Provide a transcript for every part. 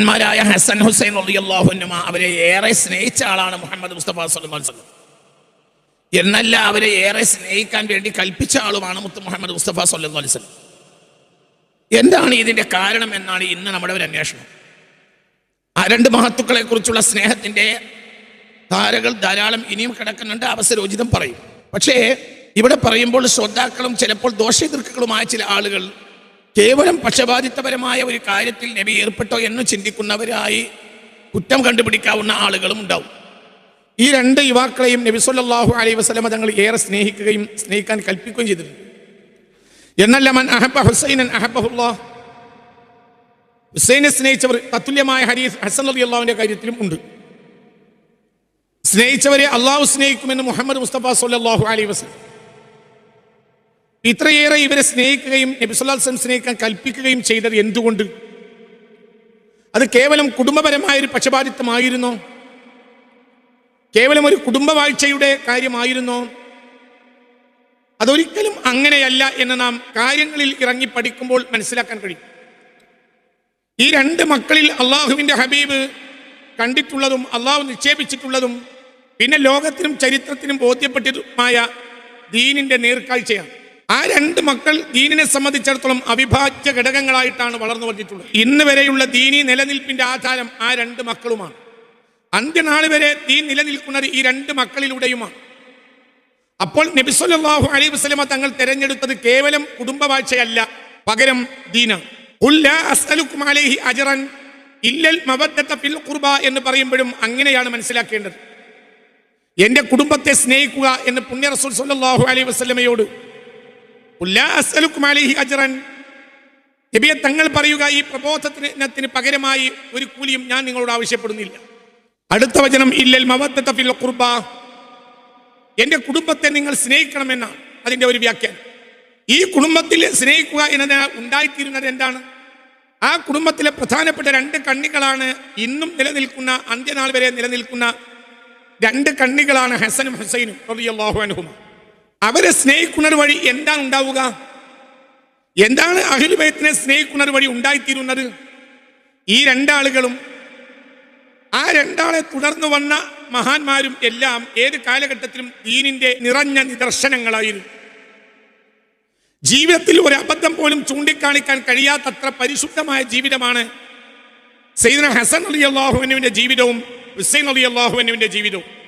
മഹാന്മാരായ ഹസൻ ഹുസൈൻ അള്ളാഹുനുമ അവരെ ഏറെ സ്നേഹിച്ച ആളാണ് മുഹമ്മദ് മുസ്തഫ വസല്ലം. എന്നല്ല അവരെ ഏറെ സ്നേഹിക്കാൻ വേണ്ടി കൽപ്പിച്ച ആളുമാണ് മുത്ത് മുഹമ്മദ് മുസ്തഫ സല്ലല്ലാഹു അലൈഹി വസല്ലം. എന്താണ് ഇതിന്റെ കാരണം എന്നാണ് ഇന്ന് നമ്മുടെ ഒരു അന്വേഷണം. ആ രണ്ട് മഹത്തുക്കളെ കുറിച്ചുള്ള സ്നേഹത്തിന്റെ ധാരകൾ ധാരാളം ഇനിയും കിടക്കുന്നുണ്ട് അവസരോചിതം പറയും. പക്ഷേ ഇവിടെ പറയുമ്പോൾ ശ്രോതാക്കളും ചിലപ്പോൾ ദോഷെതിർക്കുകളുമായ ചില ആളുകൾ കേവലം പക്ഷപാതിത്വപരമായ ഒരു കാര്യത്തിൽ നബി ഏർപ്പെട്ടോ എന്ന് ചിന്തിക്കുന്നവരായി കുറ്റം കണ്ടുപിടിക്കാവുന്ന ആളുകളും ഉണ്ടാവും. ഈ രണ്ട് യുവാക്കളെയും നബി സല്ലാഹു അലൈഹി വസ്ലമ തങ്ങൾ ഏറെ സ്നേഹിക്കുകയും സ്നേഹിക്കാൻ കൽപ്പിക്കുകയും ചെയ്തിട്ടുണ്ട്. എന്നല്ല മൻ അഹബ ഹുസൈനൻ അഹബഹുല്ലാ ഹുസൈനെ സ്നേഹിച്ചവർ തത്തുല്യമായ ഹരീസ് ഹസൻ അലി അള്ളാഹുവിന്റെ കാര്യത്തിലും ഉണ്ട്. സ്നേഹിച്ചവരെ അള്ളാഹു സ്നേഹിക്കുമെന്ന് മുഹമ്മദ് മുസ്തഫ സല്ലല്ലാഹു അലൈഹി വസല്ലം ഇത്രയേറെ ഇവരെ സ്നേഹിക്കുകയും നബി സല്ലല്ലാഹു അലൈഹി സ്നേഹിക്കാൻ കൽപ്പിക്കുകയും ചെയ്തത് എന്തുകൊണ്ട്? അത് കേവലം കുടുംബപരമായ ഒരു പക്ഷപാതിത്വമായിരുന്നോ? കേവലം ഒരു കുടുംബവാഴ്ചയുടെ കാര്യമായിരുന്നോ? അതൊരിക്കലും അങ്ങനെയല്ല എന്ന് നാം കാര്യങ്ങളിൽ ഇറങ്ങി പഠിക്കുമ്പോൾ മനസ്സിലാക്കാൻ കഴിയും. ഈ രണ്ട് മക്കളിൽ അള്ളാഹുവിന്റെ ഹബീബ് കണ്ടിട്ടുള്ളതും അള്ളാഹു നിക്ഷേപിച്ചിട്ടുള്ളതും പിന്നെ ലോകത്തിനും ചരിത്രത്തിനും ബോധ്യപ്പെട്ടിട്ടുമായ ദീനിന്റെ നേർക്കാഴ്ചയാണ്. ആ രണ്ട് മക്കൾ ദീനിനെ സംബന്ധിച്ചിടത്തോളം അവിഭാജ്യ ഘടകങ്ങളായിട്ടാണ് വളർന്നു വന്നിട്ടുള്ളത്. ഇന്ന് വരെയുള്ള ദീനി നിലനിൽപ്പിന്റെ ആധാരം ആ രണ്ട് മക്കളുമാണ്. അന്ത്യനാൾ വരെ ദീൻ നിലനിൽക്കുന്നത് ഈ രണ്ട് മക്കളിലൂടെയുമാണ്. അപ്പോൾ നബിസ്വല്ലാഹു അലൈഹി വസ്ലമ തങ്ങൾ തെരഞ്ഞെടുത്തത് കേവലം കുടുംബവാഴ്ചയല്ല പകരം ദീനാണ്. ഇല്ലൽ ഫിൽ ഖുർബ എന്ന് പറയുമ്പോഴും അങ്ങനെയാണ് മനസ്സിലാക്കേണ്ടത്. എന്റെ കുടുംബത്തെ സ്നേഹിക്കുക എന്ന് പുണ്യ റസൂൽ സല്ലല്ലാഹു അലൈഹി വസല്ലമയോട് ഖുൽ ലാ അസ്അലുക്കും അലൈഹി അജ്റൻ തങ്ങൾ പറയുക ഈ പ്രബോധനത്തിന് പകരമായി ഒരു കൂലിയും ഞാൻ നിങ്ങളോട് ആവശ്യപ്പെടുന്നില്ല. അടുത്ത വചനം ഇല്ലൽ മവദ്ദത കുർബ എന്റെ കുടുംബത്തെ നിങ്ങൾ സ്നേഹിക്കണമെന്നാണ് അതിന്റെ ഒരു വ്യാഖ്യാനം. ഈ കുടുംബത്തിൽ സ്നേഹിക്കുക എന്നത് ഉണ്ടായിത്തീരുന്നത് എന്താണ്? ആ കുടുംബത്തിലെ പ്രധാനപ്പെട്ട രണ്ട് കണ്ണികളാണ് ഇന്നും നിലനിൽക്കുന്ന അന്ത്യനാൾ വരെ നിലനിൽക്കുന്ന രണ്ട് കണ്ണികളാണ് ഹസനും ഹുസൈനും അൻഹുമ. അവരെ സ്നേഹിക്കുന്നത് വഴി എന്താണ് ഉണ്ടാവുക? എന്താണ് അഹിലുബൈത്തിനെ സ്നേഹിക്കുന്നത് വഴി ഉണ്ടായിത്തീരുന്നത്? ഈ രണ്ടാളുകളും ആ രണ്ടാളെ തുടർന്നു വന്ന മഹാന്മാരും എല്ലാം ഏത് കാലഘട്ടത്തിലും ദീനിന്റെ നിറഞ്ഞ നിദർശനങ്ങളായിരുന്നു. ജീവിതത്തിൽ ഒരു അബദ്ധം പോലും ചൂണ്ടിക്കാണിക്കാൻ കഴിയാത്തത്ര പരിശുദ്ധമായ ജീവിതമാണ് സൈദന ഹസൻ അലി അള്ളാഹുവിനുവിന്റെ ജീവിതവും ഹുസൈൻ അലി അള്ളാഹുവിനുവിന്റെ ജീവിതവും.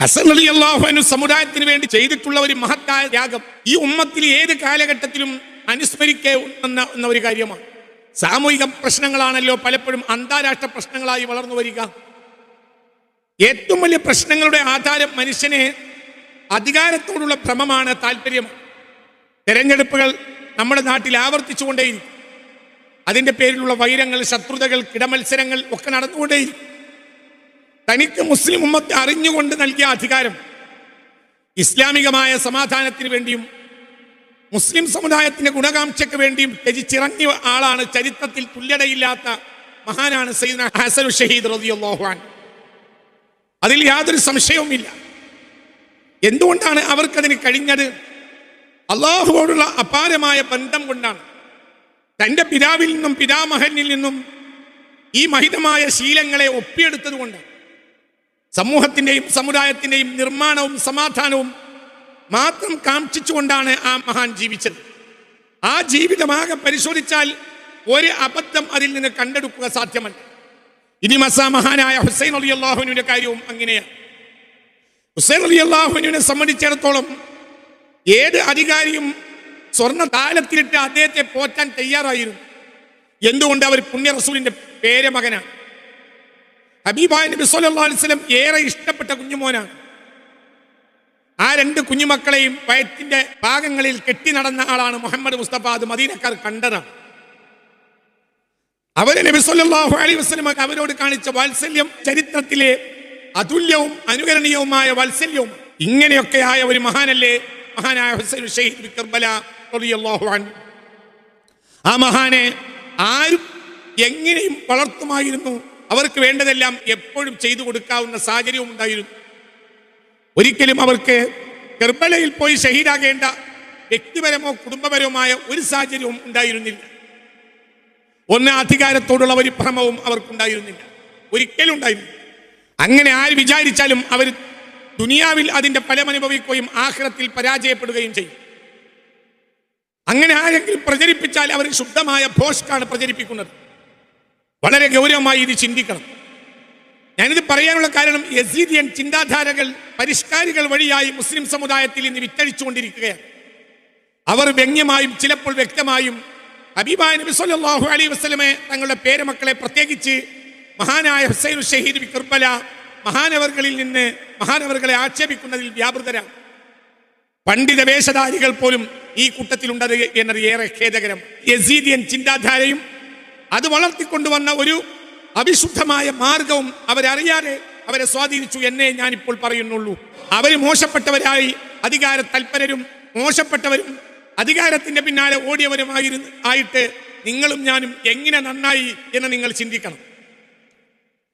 ഹസൻ അലി അള്ളാഹുനു സമുദായത്തിന് വേണ്ടി ചെയ്തിട്ടുള്ള ഒരു മഹത്തായ ത്യാഗം ഈ ഉമ്മത്തിൽ ഏത് കാലഘട്ടത്തിലും അനുസ്മരിക്കുന്ന ഒരു കാര്യമാണ്. സാമൂഹിക പ്രശ്നങ്ങളാണല്ലോ പലപ്പോഴും അന്താരാഷ്ട്ര പ്രശ്നങ്ങളായി വളർന്നു വരിക. ഏറ്റവും വലിയ പ്രശ്നങ്ങളുടെ ആധാരം മനുഷ്യനെ അധികാരത്തോടുള്ള ഭ്രമമാണ് താല്പര്യം തെരഞ്ഞെടുപ്പുകൾ നമ്മുടെ നാട്ടിൽ ആവർത്തിച്ചുകൊണ്ടേയിരിക്കും. അതിന്റെ പേരിലുള്ള വൈരങ്ങൾ ശത്രുതകൾ കിടമത്സരങ്ങൾ ഒക്കെ നടന്നുകൊണ്ടേയിരിക്കും. തനിക്ക് മുസ്ലിം ഉമ്മത്ത് അറിഞ്ഞുകൊണ്ട് നൽകിയ അധികാരം ഇസ്ലാമികമായ സമാധാനത്തിന് വേണ്ടിയും മുസ്ലിം സമുദായത്തിന്റെ ഗുണകാംക്ഷയ്ക്ക് വേണ്ടിയും ത്യജിച്ചിറങ്ങിയ ആളാണ് ചരിത്രത്തിൽ തുല്യതയില്ലാത്ത മഹാനാണ് സയ്യിദ് ഹസൻ ഷഹീദ് അൻഹു. അതിൽ യാതൊരു സംശയവുമില്ല. എന്തുകൊണ്ടാണ് അവർക്കതിന് കഴിഞ്ഞത്? അള്ളാഹുവോടുള്ള അപാരമായ ബന്ധം കൊണ്ടാണ്. തന്റെ പിതാവിൽ നിന്നും പിതാമഹനിൽ നിന്നും ഈ മഹിതമായ ശീലങ്ങളെ ഒപ്പിയെടുത്തത് കൊണ്ടാണ് സമൂഹത്തിന്റെയും സമുദായത്തിന്റെയും നിർമ്മാണവും സമാധാനവും മാത്രം കാക്ഷിച്ചുകൊണ്ടാണ് ആ മഹാൻ ജീവിച്ചത്. ആ ജീവിതമാകെ പരിശോധിച്ചാൽ ഒരു അബദ്ധം അതിൽ നിന്ന് കണ്ടെടുക്കുക സാധ്യമല്ല. ഇനി മസാ മഹാനായ ഹുസൈൻ അലി അള്ളാഹുവിന്റെ കാര്യവും അങ്ങനെയാണ്. ഹുസൈൻ അലി അള്ളാഹുവിനെ സംബന്ധിച്ചിടത്തോളം ഏത് അധികാരിയും സ്വർണ താലത്തിലിട്ട് അദ്ദേഹത്തെ പോറ്റാൻ തയ്യാറായിരുന്നു. എന്തുകൊണ്ട് അവർ പുണ്യ റസൂലിന്റെ പേരമകനാണ്? ഹബീബായ നബി അലൈഹി വസല്ലം ഏറെ ഇഷ്ടപ്പെട്ട കുഞ്ഞുമോനാണ്. ആ രണ്ട് കുഞ്ഞുമക്കളെയും വയറ്റിന്റെ ഭാഗങ്ങളിൽ കെട്ടി നടന്ന ആളാണ് മുഹമ്മദ് മുസ്തഫ. അത് മദീനക്കാർ കണ്ടതാണ്. അവർ നബി സല്ലല്ലാഹു അലൈഹി വസല്ലം അവരോട് കാണിച്ച വാത്സല്യം ചരിത്രത്തിലെ അതുല്യവും അനുകരണീയവുമായ വാത്സല്യവും ഇങ്ങനെയൊക്കെയായ ഒരു മഹാനല്ലേ? മഹാനായ ഹുസൈൻ ഷഹീദ് കർബല ആ മഹാനെ ആരും എങ്ങനെയും വളർത്തുമായിരുന്നു. അവർക്ക് വേണ്ടതെല്ലാം എപ്പോഴും ചെയ്തു കൊടുക്കാവുന്ന സാഹചര്യവും ഉണ്ടായിരുന്നു. ഒരിക്കലും അവർക്ക് കർബലയിൽ പോയി ഷഹീദാകേണ്ട വ്യക്തിപരമോ കുടുംബപരവുമായ ഒരു സാഹചര്യവും ഉണ്ടായിരുന്നില്ല. ഒന്ന് അധികാരത്തോടുള്ള ഒരു ഭ്രമവും അവർക്കുണ്ടായിരുന്നില്ല. ഒരിക്കലും ഉണ്ടായിരുന്നില്ല. അങ്ങനെ ആര് വിചാരിച്ചാലും അവർ ദുനിയാവിൽ അതിന്റെ ഫലമനുഭവിക്കുകയും ആഹ്റത്തിൽ പരാജയപ്പെടുകയും ചെയ്യും. അങ്ങനെ ആരെങ്കിലും പ്രചരിപ്പിച്ചാൽ അവർ ശുദ്ധമായ ഭോഷ്കാണ് പ്രചരിപ്പിക്കുന്നത്. വളരെ ഗൗരവമായി ഇത് ചിന്തിക്കണം. ഞാനിത് പറയാനുള്ള കാരണം യസീദിയൻ ചിന്താധാരകൾ പരിഷ്കാരികൾ വഴിയായി മുസ്ലിം സമുദായത്തിൽ ഇന്ന് വിറ്റഴിച്ചുകൊണ്ടിരിക്കുകയാണ്. അവർ വ്യംഗ്യമായും ചിലപ്പോൾ വ്യക്തമായും ഹബീബായ നബി സല്ലല്ലാഹു അലൈഹി വസല്ലമെ തങ്ങളുടെ പേരമക്കളെ പ്രത്യേകിച്ച് മഹാനായ ഹുസൈൻ ഷഹീദ് ബി മഹാനവറുകളിൽ നിന്ന് മഹാനവറുകളെ ആക്ഷേപിക്കുന്നതിൽ വ്യാപൃതരാണ്. പണ്ഡിത വേഷധാരികൾ പോലും ഈ കൂട്ടത്തിലുണ്ടത് എന്നത് ഏറെ ഖേദകരം യസീദിയൻ ചിന്താധാരയും അത് വളർത്തിക്കൊണ്ടുവന്ന ഒരു അവിശുദ്ധമായ മാർഗവും അവരറിയാതെ അവരെ സ്വാധീനിച്ചു എന്നേ ഞാനിപ്പോൾ പറയുന്നുള്ളൂ. അവർ മോശപ്പെട്ടവരായി അധികാര തൽപരരും മോശപ്പെട്ടവരും അധികാരത്തിന്റെ പിന്നാലെ ഓടിയവരുമായിരുന്നു ആയിട്ട് നിങ്ങളും ഞാനും എങ്ങനെ നന്നായി എന്ന് നിങ്ങൾ ചിന്തിക്കണം.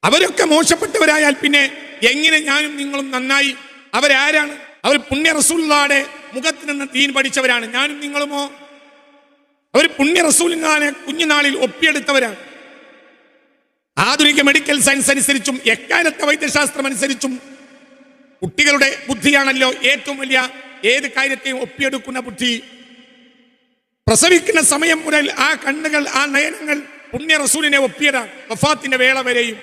അവരൊക്കെ മോശപ്പെട്ടവരായാൽ പിന്നെ എങ്ങനെ ഞാനും നിങ്ങളും നന്നായി? അവരാരാണ്? അവർ പുണ്യ റസൂള്ളാടെ മുഖത്ത് നിന്ന് തീൻ പഠിച്ചവരാണ്. ഞാനും നിങ്ങളുമോ? അവർ പുണ്യ റസൂലിനെ കുഞ്ഞുനാളിൽ ഒപ്പിയെടുത്തവരാണ്. ആധുനിക മെഡിക്കൽ സയൻസ് അനുസരിച്ചും എക്കാലത്തെ വൈദ്യശാസ്ത്രം അനുസരിച്ചും കുട്ടികളുടെ ബുദ്ധിയാണല്ലോ ഏറ്റവും വലിയ ഏത് കാര്യത്തെയും ഒപ്പിയെടുക്കുന്ന ബുദ്ധി. പ്രസവിക്കുന്ന സമയം മുതൽ ആ കണ്ണുകൾ ആ നയനങ്ങൾ പുണ്യ റസൂലിനെ ഒപ്പിയതാണ്. വഫാത്തിന്റെ വേള വരെയും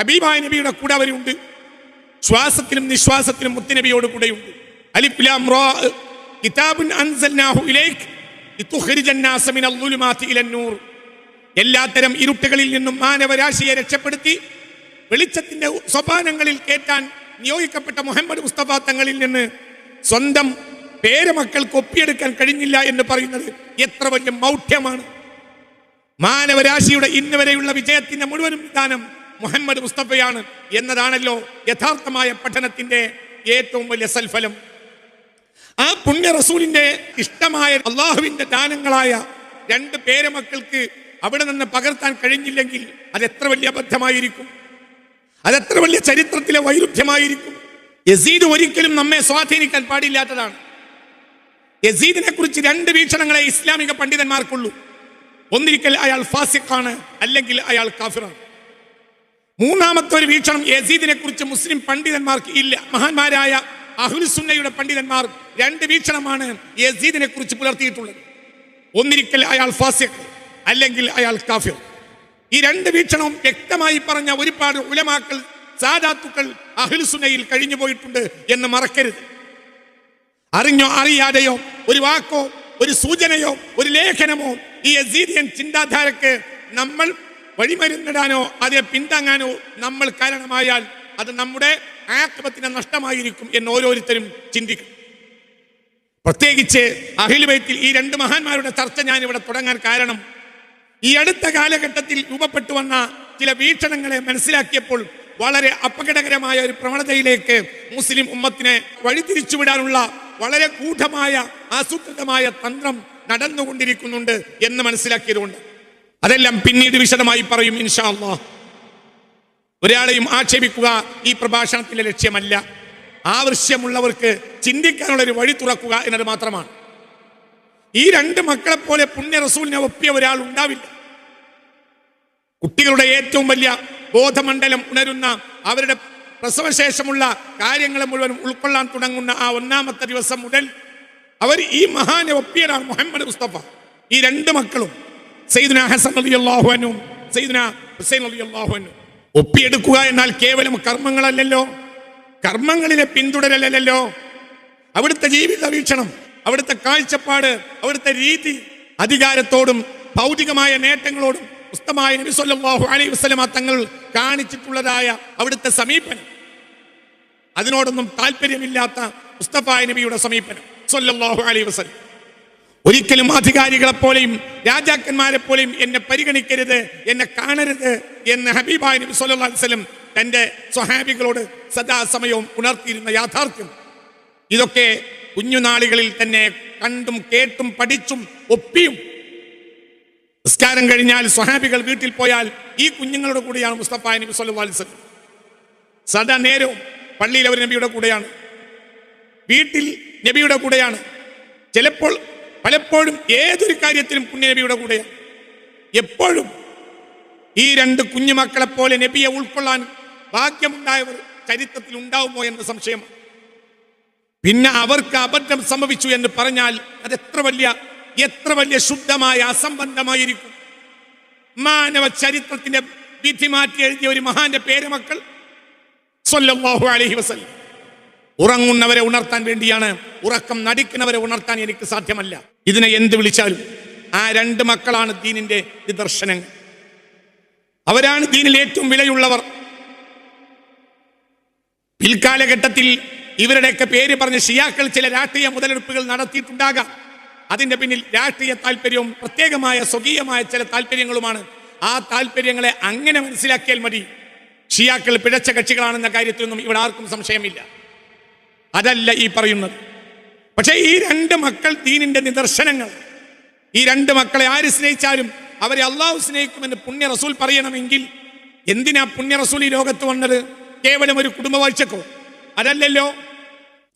ഹബീബായ നബിയുടെ കൂടെ അവരുണ്ട്. ശ്വാസത്തിലും നിശ്വാസത്തിലും മുത്തുനബിയോട് കൂടെയുണ്ട്. അലിഫ്ലാം റാ കിതാബുൻ അൻസൽനാഹു ഇലൈക്. എല്ലാത്തരം ഇരുട്ടുകളിൽ നിന്നും മാനവരാശിയെ രക്ഷപ്പെടുത്തി വെളിച്ചത്തിന്റെ സ്വപാനങ്ങളിൽ കേറ്റാൻ നിയോഗിക്കപ്പെട്ട മുഹമ്മദ് മുസ്തഫ തങ്ങളിൽ നിന്ന് സ്വന്തം പേരമക്കൾക്ക് ഒപ്പിയെടുക്കാൻ കഴിഞ്ഞില്ല എന്ന് പറയുന്നത് എത്ര വലിയ മൗഢ്യമാണ്. മാനവരാശിയുടെ ഇന്ന് വരെയുള്ള വിജയത്തിന്റെ മുഴുവൻ വിധാനം മുഹമ്മദ് മുസ്തഫയാണ് എന്നതാണല്ലോ യഥാർത്ഥമായ പഠനത്തിന്റെ ഏറ്റവും വലിയ സൽഫലം. ആ പുണ്യ റസൂലിന്റെ ഇഷ്ടമായ അള്ളാഹുവിന്റെ ദാനങ്ങളായ രണ്ട് പേരമക്കൾക്ക് അവിടെ നിന്ന് പകർത്താൻ കഴിഞ്ഞില്ലെങ്കിൽ അത് എത്ര വലിയ അബദ്ധമായിരിക്കും? അതെത്ര വലിയ ചരിത്രത്തിലെ വൈരുദ്ധ്യമായിരിക്കും? യസീദ് ഒരിക്കലും നമ്മെ സ്വാധീനിക്കാൻ പാടില്ലാത്തതാണ്. യസീദിനെ കുറിച്ച് രണ്ട് വീക്ഷണങ്ങളെ ഇസ്ലാമിക പണ്ഡിതന്മാർക്കുള്ളൂ. ഒന്നിരിക്കൽ അയാൾ ഫാസിഖാണ് അല്ലെങ്കിൽ അയാൾ കാഫിറാണ്. മൂന്നാമത്തെ ഒരു വീക്ഷണം യസീദിനെ കുറിച്ച് മുസ്ലിം പണ്ഡിതന്മാർക്ക് ഇല്ല. മഹാന്മാരായ അഹുൽസുന്നയുടെ പണ്ഡിതന്മാർ രണ്ട് വീക്ഷണമാണ് യസീദിനെ കുറിച്ച് പുലർത്തിയിട്ടുള്ളത്. ഒന്നിരിക്കൽ അയാൾ ഫാസിഖ് അല്ലെങ്കിൽ അയാൾ കാഫിർ. ഈ രണ്ട് വീക്ഷണവും വ്യക്തമായി പറഞ്ഞ ഒരുപാട് ഉലമാക്കൾ സാദാത്തുക്കൾ അഹുൽസുനയിൽ കഴിഞ്ഞു പോയിട്ടുണ്ട് എന്ന് മറക്കരുത്. അറിഞ്ഞോ അറിയാതെയോ ഒരു വാക്കോ ഒരു സൂചനയോ ഒരു ലേഖനമോ ഈ യസീദിയൻ ചിന്താധാരക്ക് നമ്മൾ വഴിമരുന്നിടാനോ അതിനെ പിന്താങ്ങാനോ നമ്മൾ കാരണമായാൽ അത് നമ്മുടെ ആക്രമത്തിന് നഷ്ടമായിരിക്കും എന്ന് ഓരോരുത്തരും ചിന്തിക്കും. പ്രത്യേകിച്ച് അഖിലുബൈത്തിൽ ഈ രണ്ട് മഹാന്മാരുടെ ചർച്ച ഞാൻ ഇവിടെ തുടങ്ങാൻ കാരണം ഈ അടുത്ത കാലഘട്ടത്തിൽ രൂപപ്പെട്ടു വന്ന ചില വീക്ഷണങ്ങളെ മനസ്സിലാക്കിയപ്പോൾ വളരെ അപകടകരമായ ഒരു പ്രവണതയിലേക്ക് മുസ്ലിം ഉമ്മത്തിനെ വഴിതിരിച്ചുവിടാനുള്ള വളരെ ഗൂഢമായ ആസൂത്രിതമായ തന്ത്രം നടന്നുകൊണ്ടിരിക്കുന്നുണ്ട് എന്ന് മനസ്സിലാക്കിയതുകൊണ്ട്. അതെല്ലാം പിന്നീട് വിശദമായി പറയും ഇൻഷാ അള്ളാഹ്. ഒരാളെയും ആക്ഷേപിക്കുക ഈ പ്രഭാഷണത്തിലെ ലക്ഷ്യമല്ല. ആവശ്യമുള്ളവർക്ക് ചിന്തിക്കാനുള്ള ഒരു വഴി തുറക്കുക എന്നത് മാത്രമാണ്. ഈ രണ്ട് മക്കളെ പോലെ പുണ്യ റസൂലിനെ ഒപ്പിയ ഒരാൾ ഉണ്ടാവില്ല. കുട്ടികളുടെ ഏറ്റവും വലിയ ബോധമണ്ഡലം ഉണരുന്ന അവരുടെ പ്രസവശേഷമുള്ള കാര്യങ്ങളെ മുഴുവൻ ഉൾക്കൊള്ളാൻ തുടങ്ങുന്ന ആ ഒന്നാമത്തെ ദിവസം മുതൽ അവർ ഈ മഹാനെ ഒപ്പിയനാണ് മുഹമ്മദ് മുസ്തഫ. ഈ രണ്ട് മക്കളും സെയ്ദുന ഹസൻ അലി അള്ളാഹുനും സെയ്ദുന ഹുസൈൻ അലി അള്ളാഹുനും ഒപ്പിയെടുക്കുക എന്നാൽ കേവലം കർമ്മങ്ങളല്ലല്ലോ. കർമ്മങ്ങളിലെ പിന്തുടരലല്ലോ അവിടുത്തെ ജീവിത വീക്ഷണം അവിടുത്തെ കാഴ്ചപ്പാട് അവിടുത്തെ രീതി അധികാരത്തോടും ഭൗതികമായ നേട്ടങ്ങളോടും പുസ്തമായ നബി സല്ലല്ലാഹു അലൈഹി വസല്ലമ തങ്ങൾ കാണിച്ചിട്ടുള്ളതായ അവിടുത്തെ സമീപനം. അതിനോടൊന്നും താല്പര്യമില്ലാത്ത മുസ്തഫായ നബിയുടെ സമീപനം സല്ലല്ലാഹു അലൈഹി വസല്ലം. ഒരിക്കലും അധികാരികളെ പോലെയും രാജാക്കന്മാരെ പോലെയും എന്നെ പരിഗണിക്കരുത് എന്നെ കാണരുത് എന്ന് ഹബീബായ നബി സല്ലല്ലാഹു അലൈഹി വസല്ലം തന്റെ സ്വഹാബികളോട് സദാസമയവും ഉണർത്തിയിരുന്ന യാഥാർത്ഥ്യം. ഇതൊക്കെ കുഞ്ഞുനാളുകളിൽ തന്നെ കണ്ടും കേട്ടും പഠിച്ചും ഒപ്പിയും. നിസ്കാരം കഴിഞ്ഞാൽ സ്വഹാബികൾ വീട്ടിൽ പോയാൽ ഈ കുഞ്ഞുങ്ങളുടെ കൂടെയാണ് മുസ്തഫ നബി സല്ലല്ലാഹു അലൈഹി വസല്ലം. സദാ നേരവും പള്ളിയിൽ അവർ നബിയുടെ കൂടെയാണ്. വീട്ടിൽ നബിയുടെ കൂടെയാണ്. ചിലപ്പോൾ പലപ്പോഴും ഏതൊരു കാര്യത്തിലും പുണ്യനബിയുടെ കൂടെയാണ് എപ്പോഴും ഈ രണ്ട് കുഞ്ഞുമക്കളെ പോലെ നബിയെ ഉൾക്കൊള്ളാൻ ഭാഗ്യമുണ്ടായവർ ചരിത്രത്തിൽ ഉണ്ടാവുമോ എന്ന സംശയം. പിന്നെ അവർക്ക് അബദ്ധം സംഭവിച്ചു എന്ന് പറഞ്ഞാൽ അത് എത്ര വലിയ എത്ര വലിയ ശുദ്ധമായ അസംബന്ധമായിരിക്കും. മാനവ ചരിത്രത്തിന്റെ വിധി മാറ്റി എഴുതിയ ഒരു മഹാന്റെ പേരുമക്കൾ സ്വല്ലല്ലാഹു അലഹി വസല്ലം. ഉറങ്ങുന്നവരെ ഉണർത്താൻ വേണ്ടിയാണ്. ഉറക്കം നടിക്കുന്നവരെ ഉണർത്താൻ എനിക്ക് സാധ്യമല്ല. ഇതിനെ എന്ത് വിളിച്ചാലും ആ രണ്ട് മക്കളാണ് ദീനിന്റെ നിദർശനങ്ങൾ. അവരാണ് ദീനിൽ ഏറ്റവും വിലയുള്ളവർ. പിൽക്കാലഘട്ടത്തിൽ ഇവരുടെയൊക്കെ പേര് പറഞ്ഞ് ഷിയാക്കൾ ചില രാഷ്ട്രീയ മുതലെടുപ്പുകൾ നടത്തിയിട്ടുണ്ടാകാം. അതിന്റെ പിന്നിൽ രാഷ്ട്രീയ താല്പര്യവും പ്രത്യേകമായ സ്വകീയമായ ചില താല്പര്യങ്ങളുമാണ്. ആ താല്പര്യങ്ങളെ അങ്ങനെ മനസ്സിലാക്കിയാൽ മതി. ഷിയാക്കൾ പിഴച്ച കക്ഷികളാണെന്ന കാര്യത്തിലൊന്നും ഇവിടെ ആർക്കും സംശയമില്ല. അതല്ല ഈ പറയുന്നത്. പക്ഷേ ഈ രണ്ട് മക്കൾ ദീനിന്റെ നിദർശനങ്ങൾ. ഈ രണ്ട് മക്കളെ ആര് സ്നേഹിച്ചാലും അവരെ അള്ളാഹു സ്നേഹിക്കുമെന്ന് പുണ്യ റസൂൽ പറയണമെങ്കിൽ എന്തിനാ പുണ്യ റസൂൽ ഈ ലോകത്ത് വന്നത്? കേവലം ഒരു കുടുംബവാഴ്ചക്കോ അതല്ലല്ലോ.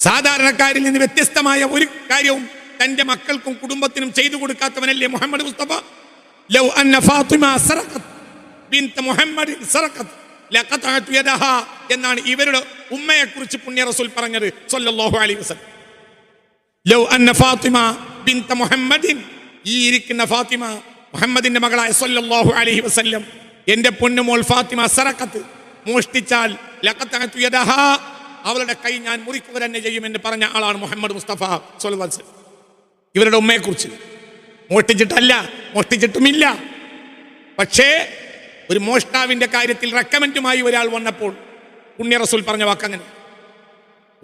സാധാരണക്കാരിൽ നിന്ന് വ്യത്യസ്തമായ ഒരു കാര്യവും തന്റെ മക്കൾക്കും കുടുംബത്തിനും ചെയ്തു കൊടുക്കാത്തവനല്ലേ മുഹമ്മദ് മുസ്തഫ? ലൗ അന്ന ഫാത്തിമ സറഖത്ത് ബിൻത് മുഹമ്മദ് സറഖത്ത്. എന്നാണ് ഇവരുടെ ഉമ്മയെ കുറിച്ച് പുണ്യ റസൂൽ പറഞ്ഞത് സല്ലല്ലാഹു അലൈഹി വസല്ലം. ഫാത്തിമ ഈ ഇരിക്കുന്ന ഫാത്തിമ മുഹമ്മദിന്റെ മകളായ സല്ലല്ലാഹു അലൈഹി വസല്ലം. എന്റെ പൊന്നുമോൾ ഫാത്തിമ സറക്കത്ത് മോഷ്ടിച്ചാൽ അവളുടെ കൈ ഞാൻ മുറിക്കുക തന്നെ ചെയ്യുമെന്ന് പറഞ്ഞ ആളാണ് മുഹമ്മദ് മുസ്തഫ സൊല്ലം ഇവരുടെ ഉമ്മയെക്കുറിച്ച്. മോഷ്ടിച്ചിട്ടല്ല മോഷ്ടിച്ചിട്ടുമില്ല. പക്ഷേ ഒരു മോഷ്ടാവിന്റെ കാര്യത്തിൽ റെക്കമെൻഡുമായി ഒരാൾ വന്നപ്പോൾ പുണ്യ റസൂൽ പറഞ്ഞ വാക്കങ്ങനെ.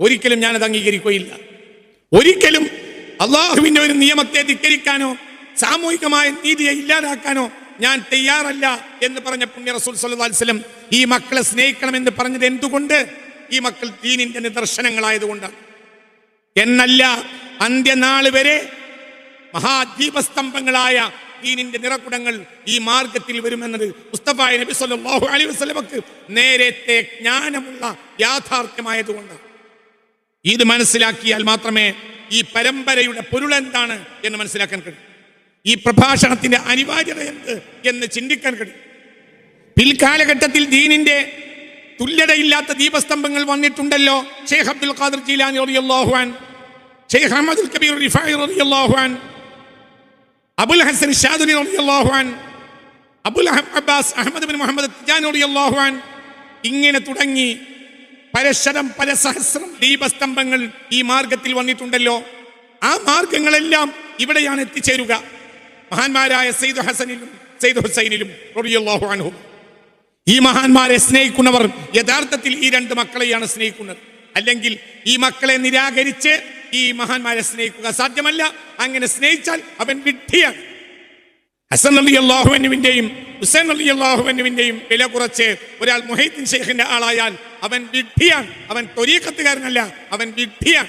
ഒരിക്കലും ഞാനത് അംഗീകരിക്കുകയില്ല. ഒരിക്കലും അള്ളാഹുവിന്റെ ഒരു നിയമത്തെ ധിക്കരിക്കാനോ സാമൂഹികമായ നീതിയെ ഇല്ലാതാക്കാനോ ഞാൻ തയ്യാറല്ല എന്ന് പറഞ്ഞ പുണ്യ റസൂൽ സല്ലാസ്ലം ഈ മക്കളെ സ്നേഹിക്കണമെന്ന് പറഞ്ഞത് എന്തുകൊണ്ട്? ഈ മക്കൾ തീനിന്റെ നിദർശനങ്ങളായതുകൊണ്ടാണ്. എന്നല്ല അന്ത്യനാൾ വരെ മഹാദീപസ്തംഭങ്ങളായ ദീനിന്റെ നിറക്കുടങ്ങൾ ഈ മാർഗത്തിൽ വരുമെന്നത് മുസ്തഫ നബി സല്ലല്ലാഹു അലൈഹി വസല്ലമക്ക് നേരത്തെ ജ്ഞാനമുള്ള യാഥാർത്ഥ്യമായതുകൊണ്ട് ഇത് മനസ്സിലാക്കിയാൽ മാത്രമേ ഈ പരമ്പരയുടെ പൊരുളെന്താണ് എന്ന് മനസ്സിലാക്കാൻ കഴിയും. ഈ പ്രഭാഷണത്തിന്റെ അനിവാര്യത എന്ത് എന്ന് ചിന്തിക്കാൻ കഴിയും. പിൽക്കാലഘട്ടത്തിൽ ദീനിന്റെ തുല്യതയില്ലാത്ത ദീപസ്തംഭങ്ങൾ വന്നിട്ടുണ്ടല്ലോ. ഷെയ്ഖ് അബ്ദുൽ ഖാദർ ജീലാനി റളിയല്ലാഹു അൻ ഷെയ്ഖ് അഹമ്മദുൽ കബീർ റിഫായി റളിയല്ലാഹു അൻ Abul Hasan Abul Abbas Ahmad bin Muhammad ഇങ്ങനെ തുടങ്ങി. പരശരം പരസഹസ്രം ദീപസ്തംഭങ്ങൾ ഈ മാർഗത്തിൽ വന്നിട്ടുണ്ടല്ലോ. ആ മാർഗങ്ങളെല്ലാം ഇവിടെയാണ് എത്തിച്ചേരുക. മഹാന്മാരായ സെയ്ദ് ഹസനിലും സെയ്ദ് ഹുസൈനിലും ഈ മഹാന്മാരെ സ്നേഹിക്കുന്നവർ യഥാർത്ഥത്തിൽ ഈ രണ്ട് മക്കളെയാണ് സ്നേഹിക്കുന്നത്. അല്ലെങ്കിൽ ഈ മക്കളെ നിരാകരിച്ച് ഈ മഹാന്മാരെ സ്നേഹിക്കുക സാധ്യമല്ല. അങ്ങനെ സ്നേഹിച്ചാൽ അവൻ വിഡ്ഢിയാണ്. ഹസൻ അലി അള്ളാഹുവിന്റെയും ഹുസൈൻ അലി അള്ളാഹുവിന്റെയും വില കുറച്ച് ഒരാൾ മൊഹീദ്ദീൻ ഷെയ്ഖിന്റെ ആളായാൽ അവൻ വിഡ്ഢിയാണ്. അവൻ തൊരീക്കത്തുകാരനല്ല അവൻ വിഡ്ഢിയാണ്.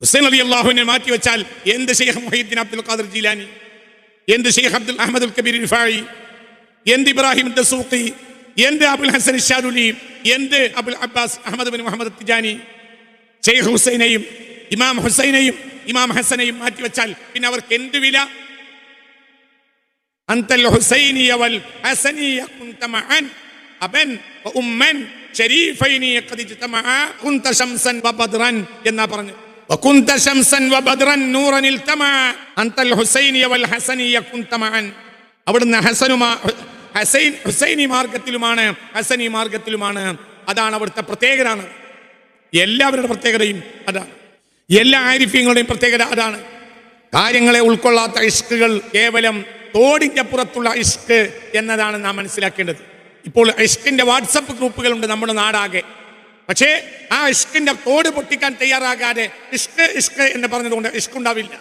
ഹുസൈൻ അലി അള്ളാഹുവിനെ മാറ്റി വെച്ചാൽ എന്ത് ഷെയ്ഖ് മൊഹീദ്ദീൻ അബ്ദുൽ ഖാദർ ജീലാനി? എന്ത് ഷെയ്ഖ് അബ്ദുൽ അഹമ്മദ് കബീർ ഇഫായി എന്ത് ഇബ്രാഹിം ദസൂഖി? എന്ത് അബുൽ ഹസൻ ഷാരുലി? എന്ത് Abul Abbas Ahmad bin Muhammad Tijani? Sheikh ഹുസൈനെയും ഇമാം ഹുസൈനെയും ഇമാം ഹസനെയും മാറ്റിവെച്ചാൽ പിന്നെ അവർക്ക് എന്ത് വില أنت الحسيني والحسني كنت معا أبا وأما شريفين قد اجتمعا كنت شمسا وبدرا എന്നാ പറഞ്ഞു وكنت شمسا وبدرا نورا التمع أنت الحسيني والحسني كنت معا അവിടുന്ന് ഹസനുമാ ഹസൈൻ ഹുസൈനി മാർഗത്തിലുമാണ് ഹസനി മാർഗത്തിലുമാണ് അതാണ് അവിടുത്തെ പ്രത്യേകതയാണ് എല്ലാവരുടെ പ്രത്യേകതയും അതാണ് എല്ലാ ആരിഫ്യങ്ങളുടെയും പ്രത്യേകത അതാണ്. കാര്യങ്ങളെ ഉൾക്കൊള്ളാത്ത ഇഷ്കുകൾ കേവലം തോടിന്റെ പുറത്തുള്ള ഇഷ്ക് എന്നതാണ് നാം മനസ്സിലാക്കേണ്ടത്. ഇപ്പോൾ ഇഷ്കിന്റെ വാട്സപ്പ് ഗ്രൂപ്പുകളുണ്ട് നമ്മുടെ നാടാകെ. പക്ഷേ ആ ഇഷ്കിന്റെ തോട് പൊട്ടിക്കാൻ തയ്യാറാകാതെ ഇഷ്ക് ഇഷ്ക് എന്ന് പറഞ്ഞതുകൊണ്ട് ഇഷ്ക് ഉണ്ടാവില്ല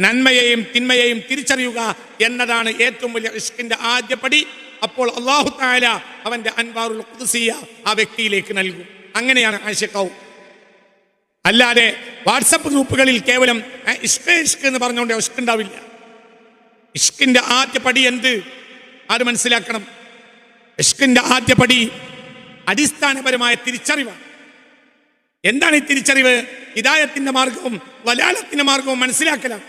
നന്മയെയും തിന്മയെയും തിരിച്ചറിയുക എന്നതാണ് ഏറ്റവും വലിയ ഇഷ്കിന്റെ ആദ്യപടി. അപ്പോൾ അള്ളാഹു താല അവന്റെ അൻവാറുൽ ഖുദ്സിയ ആ വ്യക്തിയിലേക്ക് നൽകും. അങ്ങനെയാണ് ആശിക്കാവും അല്ലാതെ വാട്സപ്പ് ഗ്രൂപ്പുകളിൽ കേവലം ഇഷ്ക ഇഷ്ക് എന്ന് പറഞ്ഞുകൊണ്ട് ഇഷ്ക് ഉണ്ടാവില്ല. ഇഷ്കിന്റെ ആദ്യ പടി എന്ത്? ആര് മനസ്സിലാക്കണം? ഇഷ്കിന്റെ ആദ്യ പടി അടിസ്ഥാനപരമായ തിരിച്ചറിവാണ്. എന്താണ് ഈ തിരിച്ചറിവ്? ഹിതായത്തിന്റെ മാർഗവും വലാലത്തിന്റെ മാർഗവും മനസ്സിലാക്കലാണ്.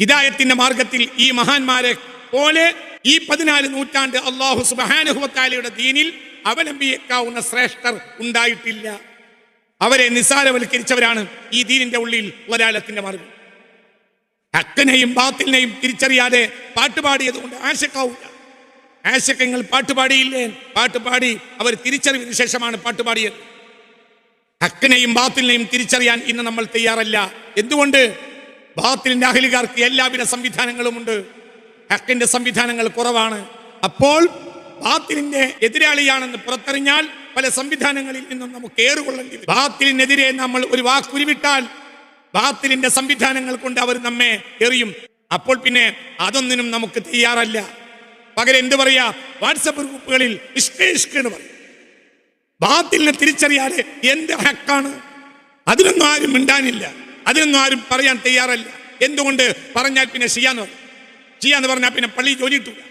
ഹിതായത്തിന്റെ മാർഗത്തിൽ ഈ മഹാന്മാരെ പോലെ ഈ പതിനാല് നൂറ്റാണ്ട് അള്ളാഹു സുബാനുഹുവത്താലയുടെ ദീനിൽ അവലംബിയേക്കാവുന്ന ശ്രേഷ്ഠർ ഉണ്ടായിട്ടില്ല. അവരെ നിസ്സാരവൽക്കരിച്ചവരാണ് ഈ ദീനിന്റെ ഉള്ളിൽ ഒരാളത്തിന്റെ മാർഗം. ഹക്കനെയും ബാത്തിലിനെയും തിരിച്ചറിയാതെ പാട്ടുപാടിയത് കൊണ്ട് ആശക്കാവില്ല. ആശക്കങ്ങൾ പാട്ടുപാടിയില്ലേ പാട്ടുപാടി അവർ തിരിച്ചറിവിന് ശേഷമാണ് പാട്ടുപാടിയത് ഹക്കിനെയും ബാത്തിലിനെയും തിരിച്ചറിയാൻ ഇന്ന് നമ്മൾ തയ്യാറല്ല. എന്തുകൊണ്ട്? ബാത്തിലിന്റെ അഹലികാർക്ക് എല്ലാവിധ സംവിധാനങ്ങളുമുണ്ട്. ഹക്കിന്റെ സംവിധാനങ്ങൾ കുറവാണ്. അപ്പോൾ ബാത്തിലിന്റെ എതിരാളിയാണെന്ന് പുറത്തറിഞ്ഞാൽ പല സംവിധാനങ്ങളിൽ നിന്നും നമുക്ക് ഏറുകൊള്ളേണ്ടി വരും. ബാത്തിലിനെതിരെ നമ്മൾ ഒരു വാക്കുരുവിട്ടാൽ ബാത്തിലിന്റെ സംവിധാനങ്ങൾ കൊണ്ട് അവർ നമ്മെ എറിയും. അപ്പോൾ പിന്നെ അതൊന്നിനും നമുക്ക് തയ്യാറല്ല. പകരം എന്ത് പറയാ? വാട്സപ്പ് ഗ്രൂപ്പുകളിൽ ഇഷ്കേ ഇഷ്ക് എന്ന് പറയും. ബാത്തിലിനെ തിരിച്ചറിയാതെ എന്റെ ഹക്കാണ്? അതിനൊന്നും ആരും മിണ്ടാനില്ല. അതിനൊന്നും ആരും പറയാൻ തയ്യാറല്ല. എന്തുകൊണ്ട്? പറഞ്ഞാൽ പിന്നെ ചെയ്യാന്ന് പറയും. ചെയ്യാന്ന് പറഞ്ഞാൽ പിന്നെ പള്ളി ജോലി കിട്ടൂല.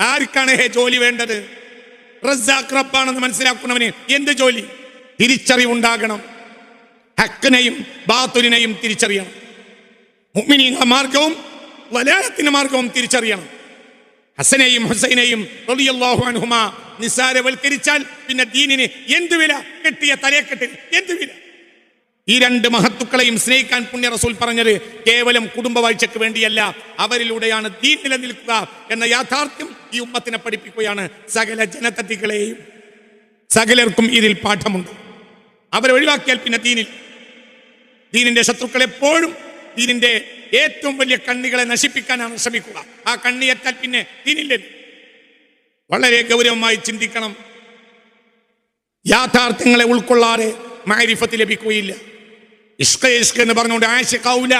ആർക്കാണ് ഹേ ജോലി വേണ്ടത്? റസാഖ് റബ്ബാണെന്ന് മനസ്സിലാക്കുന്നവന് എന്ത് ജോലി? തിരിച്ചറിവുണ്ടാകണം. ഹക്കിനെയും ബാത്തുലിനെയും തിരിച്ചറിയണം. മുഅ്മിനീങ്ങളുടെ മാർഗവും വലാലത്തിന്റെ മാർഗവും തിരിച്ചറിയണം. ഹസനെയും ഹുസൈനെയും റളിയല്ലാഹു അൻഹുമ നിസാരവൽക്കരിച്ചാൽ പിന്നെ ദീനിന് എന്ത് വില? കെട്ടിയ തലയെക്കെട്ടിന് എന്ത് വില? ഈ രണ്ട് മഹത്തുക്കളെയും സ്നേഹിക്കാൻ പുണ്യ റസൂൽ പറഞ്ഞത് കേവലം കുടുംബവാഴ്ചക്ക് വേണ്ടിയല്ല അവരിലൂടെയാണ് ദീൻ നിലനിൽക്കുക എന്ന യാഥാർത്ഥ്യം ഈ ഉമ്മത്തിനെ പഠിപ്പിക്കുകയാണ് സകല ജനതതികളെയും. സകലർക്കും ഇതിൽ പാഠമുണ്ട്. അവരെ ഒഴിവാക്കിയാൽ പിന്നെ ദീനിൽ. ദീനിന്റെ ശത്രുക്കൾ എപ്പോഴും ദീനിന്റെ ഏറ്റവും വലിയ കണ്ണികളെ നശിപ്പിക്കാനാണ് ശ്രമിക്കുക. ആ കണ്ണിയേറ്റാൽ പിന്നെ ദീനില്ലേ? വളരെ ഗൗരവമായി ചിന്തിക്കണം. യാഥാർത്ഥ്യങ്ങളെ ഉൾക്കൊള്ളാതെ മാരിഫത്ത് ലഭിക്കുകയില്ല. ഇഷ്ക ഇഷ്ക എന്ന് പറഞ്ഞുകൊണ്ട് ആശിക്കാവൂല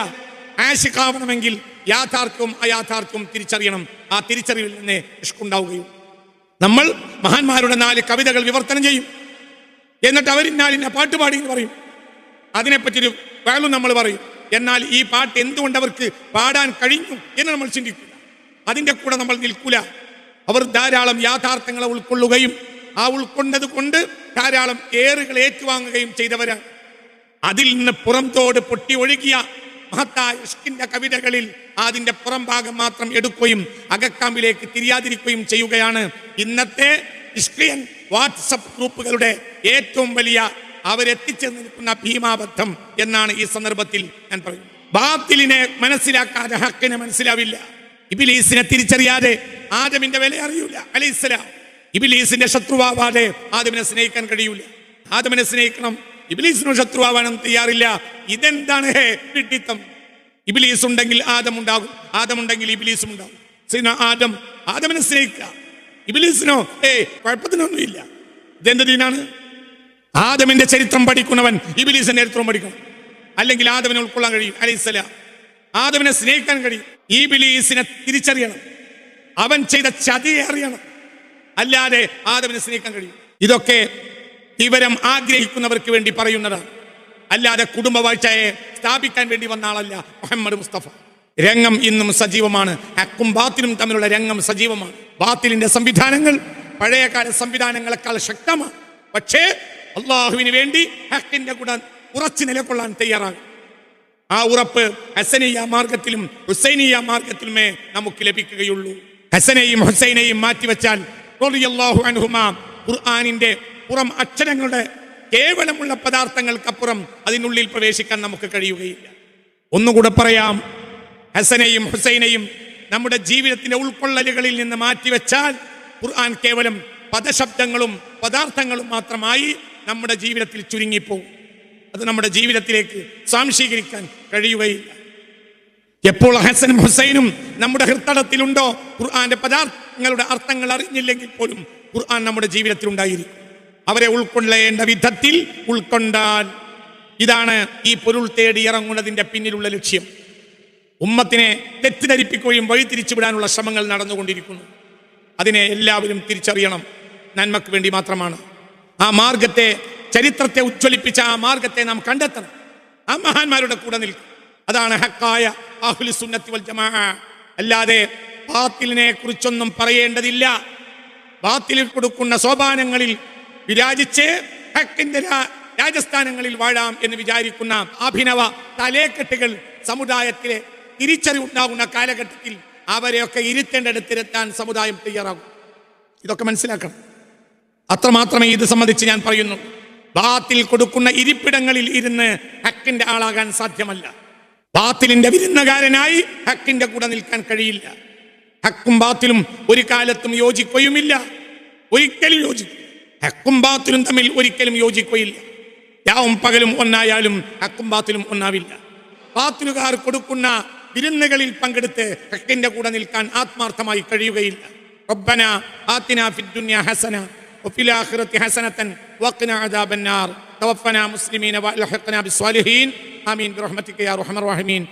ആശിക്കാവണമെങ്കിൽ യാഥാർത്ഥ്യവും അയാഥാർത്ഥ്യവും തിരിച്ചറിയണം. ആ തിരിച്ചറിവിൽ നിന്ന് ഇഷ്കുണ്ടാവുകയും നമ്മൾ മഹാന്മാരുടെ നാല് കവിതകൾ വിവർത്തനം ചെയ്യും. എന്നിട്ട് അവരിന്നാലിന്ന പാട്ടുപാടി എന്ന് പറയും. അതിനെപ്പറ്റി ഒരു വേളും നമ്മൾ പറയും. എന്നാൽ ഈ പാട്ട് എന്തുകൊണ്ട് അവർക്ക് പാടാൻ കഴിഞ്ഞു എന്ന് നമ്മൾ ചിന്തിക്കില്ല അതിന്റെ കൂടെ നമ്മൾ നിൽക്കൂല. അവർ ധാരാളം യാഥാർത്ഥ്യങ്ങളെ ഉൾക്കൊള്ളുകയും ആ ഉൾക്കൊണ്ടത് കൊണ്ട് ധാരാളം ഏറുകൾ ഏറ്റുവാങ്ങുകയും ചെയ്തവരാണ്. അതിൽ നിന്ന് പുറംതോട് പൊട്ടി ഒഴുകിയ മഹത്തായ ഇഷ്കിന്റെ കവിതകളിൽ അതിന്റെ പുറം ഭാഗം മാത്രം എടുക്കുകയും അകക്കാമ്പിലേക്ക് തിരിയാതിരിക്കുകയും ചെയ്യുകയാണ്. ഇന്നത്തെ ഇഷ്കിയൻ വാട്സപ്പ് ഗ്രൂപ്പുകളുടെ ഏറ്റവും വലിയ അവരെത്തിച്ചു നിൽക്കുന്ന ഭീമാബദ്ധം എന്നാണ് ഈ സന്ദർഭത്തിൽ ഞാൻ പറയുന്നത്. ബാത്തിലിനെ മനസ്സിലാക്കാതെ ഹക്കിനെ മനസ്സിലാവില്ല. ഇബിലീസിനെ തിരിച്ചറിയാതെ ആദമിന്റെ വില അറിയൂല. അലൈഹിസ്സലാം ഇബിലീസിന്റെ ശത്രുവാവാതെ ആദമിനെ സ്നേഹിക്കാൻ കഴിയൂല. ആദമിനെ സ്നേഹിക്കണം ഇബിലീസിനോട് ശത്രുവാവാനും തയ്യാറില്ല. ഇതെന്താണ്? ഹേ വിട്ടിത്തം ഇബിലീസ് ഉണ്ടെങ്കിൽ ആദം ഉണ്ടാകും ആദം ഉണ്ടെങ്കിൽ ഇബിലീസും ഉണ്ടാകും ആദം. ആദമിനെ സ്നേഹിക്കുക. ഇബിലീസിനോ ഏ കുഴപ്പത്തിനൊന്നുമില്ല. ഇതെന്ത് ദീനാണ്? ആദമിന്റെ ചരിത്രം പഠിക്കുന്നവൻ ഇബിലീസിന്റെ ചരിത്രം പഠിക്കണം അല്ലെങ്കിൽ ആദമിനെ ഉൾക്കൊള്ളാൻ കഴിയും. അലൈഹിസ്സലാം ആദമിനെ സ്നേഹിക്കാൻ കഴിയും. ഈ ബിലീസിനെ തിരിച്ചറിയണം. അവൻ ചെയ്ത ചതിയെ അറിയണം. അല്ലാതെ ആദമിനെ സ്നേഹിക്കാൻ കഴിയും. ഇതൊക്കെ വിവരം ആഗ്രഹിക്കുന്നവർക്ക് വേണ്ടി പറയുന്നതാണ് അല്ലാതെ കുടുംബവാഴ്ചയെ സ്ഥാപിക്കാൻ വേണ്ടി വന്ന ആളല്ല മുഹമ്മദ് മുസ്തഫ. രംഗം ഇന്നും സജീവമാണ്. ഹക്കും ബാത്തിലും തമ്മിലുള്ള രംഗം സജീവമാണ്. ബാത്തിലിന്റെ സംവിധാനങ്ങൾ പഴയകാല സംവിധാനങ്ങളെക്കാൾ ശക്തമാണ്. പക്ഷേ അള്ളാഹുവിന് വേണ്ടി ഹക്കിന്റെ കൂടെ ഉറച്ചു നിലകൊള്ളാൻ തയ്യാറാകും ആ ഉറപ്പ് ഹസനിയ മാർഗത്തിലും ഹുസൈനിയ മാർഗത്തിലുമേ നമുക്ക് ലഭിക്കുകയുള്ളൂ. ഹസനെയും ഹുസൈനെയും മാറ്റിവെച്ചാൽ ഖുർആാനിന്റെ പുറം അക്ഷരങ്ങളുടെ കേവലമുള്ള പദാർത്ഥങ്ങൾക്കപ്പുറം അതിനുള്ളിൽ പ്രവേശിക്കാൻ നമുക്ക് കഴിയുകയില്ല. ഒന്നുകൂടെ പറയാം. ഹസനെയും ഹുസൈനെയും നമ്മുടെ ജീവിതത്തിന്റെ ഉൾക്കൊള്ളലുകളിൽ നിന്ന് മാറ്റിവെച്ചാൽ ഖുർആൻ കേവലം പദശബ്ദങ്ങളും പദാർത്ഥങ്ങളും മാത്രമായി നമ്മുടെ ജീവിതത്തിൽ ചുരുങ്ങിപ്പോകും. അത് നമ്മുടെ ജീവിതത്തിലേക്ക് സ്വാംശീകരിക്കാൻ കഴിയുകയില്ല. എപ്പോൾ ഹസനും ഹുസൈനും നമ്മുടെ ഹൃത്തടത്തിലുണ്ടോ? ഖുർആന്റെ പദാർത്ഥങ്ങളുടെ അർത്ഥങ്ങൾ അറിഞ്ഞില്ലെങ്കിൽ പോലും ഖുർആൻ നമ്മുടെ ജീവിതത്തിൽ ഉണ്ടായിരിക്കും. അവരെ ഉൾക്കൊള്ളേണ്ട വിധത്തിൽ ഉൾക്കൊണ്ടാൽ ഇതാണ് ഈ പൊരുൾ തേടി ഇറങ്ങുന്നതിന്റെ പിന്നിലുള്ള ലക്ഷ്യം. ഉമ്മത്തിനെ തെറ്റിദ്ധരിപ്പിക്കുകയും വഴിതിരിച്ചുവിടാനുള്ള ശ്രമങ്ങൾ നടന്നുകൊണ്ടിരിക്കുന്നു. അതിനെ എല്ലാവരും തിരിച്ചറിയണം. നന്മക്ക് വേണ്ടി മാത്രമാണ്. ആ മാർഗത്തെ ചരിത്രത്തെ ഉജ്ജ്വലിപ്പിച്ച ആ മാർഗത്തെ നാം കണ്ടെത്തണം. ആ മഹാന്മാരുടെ കൂടെ നിൽക്കും. അതാണ് ഹക്കായ വൽ അല്ലാതെ ബാത്തിലിനെ കുറിച്ചൊന്നും പറയേണ്ടതില്ല. ബാത്തിലിൽ കൊടുക്കുന്ന സോപാനങ്ങളിൽ വിരാജിച്ച് ഹക്കിന്റെ രാജസ്ഥാനങ്ങളിൽ വാഴാം എന്ന് വിചാരിക്കുന്ന അഭിനവ തലേക്കെട്ടുകൾ സമുദായത്തിലെ തിരിച്ചറിവുണ്ടാകുന്ന കാലഘട്ടത്തിൽ അവരെയൊക്കെ ഇരുത്തേണ്ടടുത്തിരുത്താൻ സമുദായം തയ്യാറാകും. ഇതൊക്കെ മനസ്സിലാക്കണം. അത്രമാത്രമേ ഇത് സംബന്ധിച്ച് ഞാൻ പറയുന്നു. ബാത്തിൽ കൊടുക്കുന്ന ഇരിപ്പിടങ്ങളിൽ ഇരുന്ന് ഹക്കിന്റെ ആളാകാൻ സാധ്യമല്ല. ബാത്തിലിന്റെ വിരുന്നുകാരനായി ഹക്കിന്റെ കൂടെ നിൽക്കാൻ കഴിയില്ല. ഹക്കും ബാത്തിലും ഒരു കാലത്തും യോജിക്കുകയുമില്ല. ഒരിക്കലും യോജിക്കും. ഹക്കും ബാത്തിലും തമ്മിൽ ഒരിക്കലും യോജിക്കുകയില്ല യാവും പകലും ഒന്നായാലും ഹക്കും ബാത്തിലും ഒന്നാവില്ല ബാത്തിലുകാർ കൊടുക്കുന്ന വിരുന്നുകളിൽ പങ്കെടുത്ത് ഹക്കിന്റെ കൂടെ നിൽക്കാൻ ആത്മാർത്ഥമായി കഴിയുകയില്ല ربنا آتنا في الدنيا حسنة وفي الآخرة حسنة وقنا عذاب النار توفنا مسلمين وألحقنا بالصالحين آمين برحمتك يا أرحم الراحمين